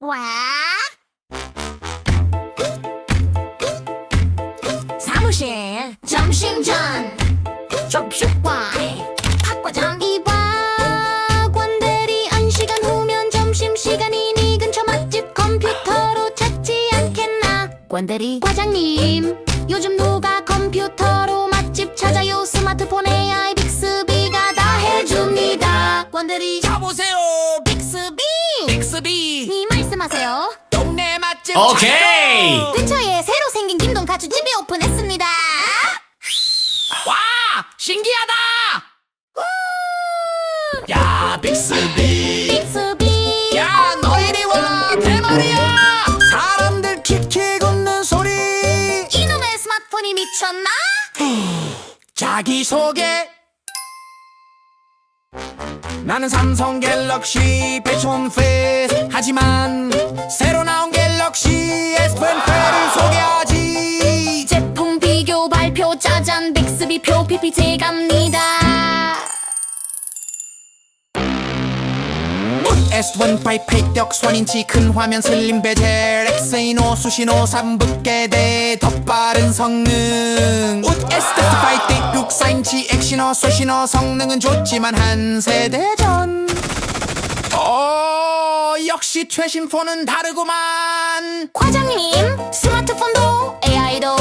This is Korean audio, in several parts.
와. 사무실 점심 전. 접시와 박 과장 이봐 관대리 한 시간 후면 점심 시간이 니 근처 맛집 컴퓨터로 찾지 않겠나? 관대리 과장님 요즘 누가 컴퓨터로 맛집 찾아요? 스마트폰 AI 빅스비가 다 해줍니다. 관대리 자보세요. 빅스비 빅스비. 니 말씀하세요. 동네 맛집 오케이. 찾아요. 근처에 새로 생긴 김동 가주집이 오픈했습니다. 와 신기하다. 야 빅스비. 빅스비. 야 너희리 와 대머리야. 사람들 킥킥 웃는 소리. 이놈의 스마트폰이 미쳤나? 자기소개 나는 삼성 갤럭시 배촌 페이스 하지만 새로 나온 갤럭시 S24를 소개하지 제품 비교 발표 짜잔 빅스비 표 PPT 갑니다. S15 패격 손인치 큰 화면 슬림 베젤 엑세이노 수시노 3북계대 더 빠른 성능. 웃 S35 때 64인치 액시노 수시노 성능은 좋지만 한 세대 전. 어, 역시 최신 폰은 다르구만. 과장님 스마트폰도 AI도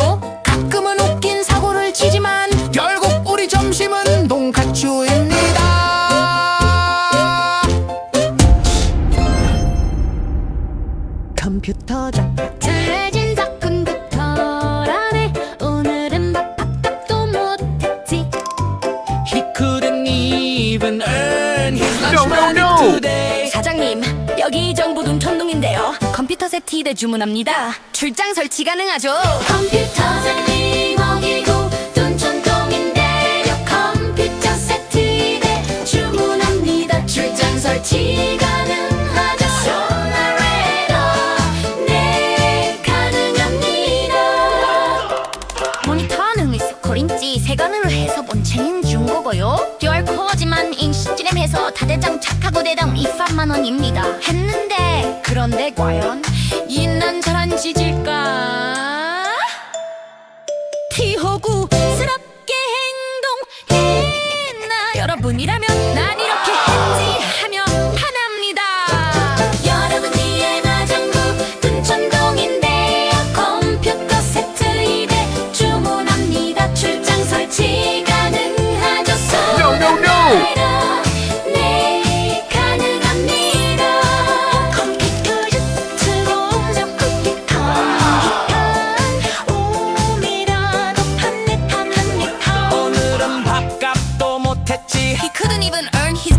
컴퓨터장 틀해진 작품부터라네 오늘은 밥값도 못했지 He couldn't even earn his lunch No, no, money no. today. 사장님, 여기 정부 눈천동인데요. 컴퓨터 세트 대 주문합니다. 출장 설치 가능하죠? 컴퓨터장님 어기 다대장 착하고 대당 23만 원입니다. 했는데 그런데 과연 이난 잘한 지질까? 티호구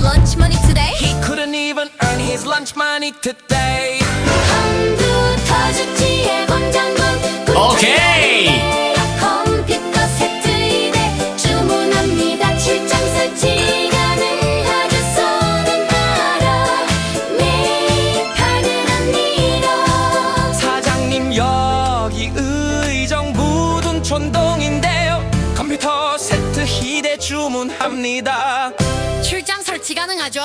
lunch money today. He couldn't even earn his lunch money today. 주문합니다. 출장 설치 가능하죠?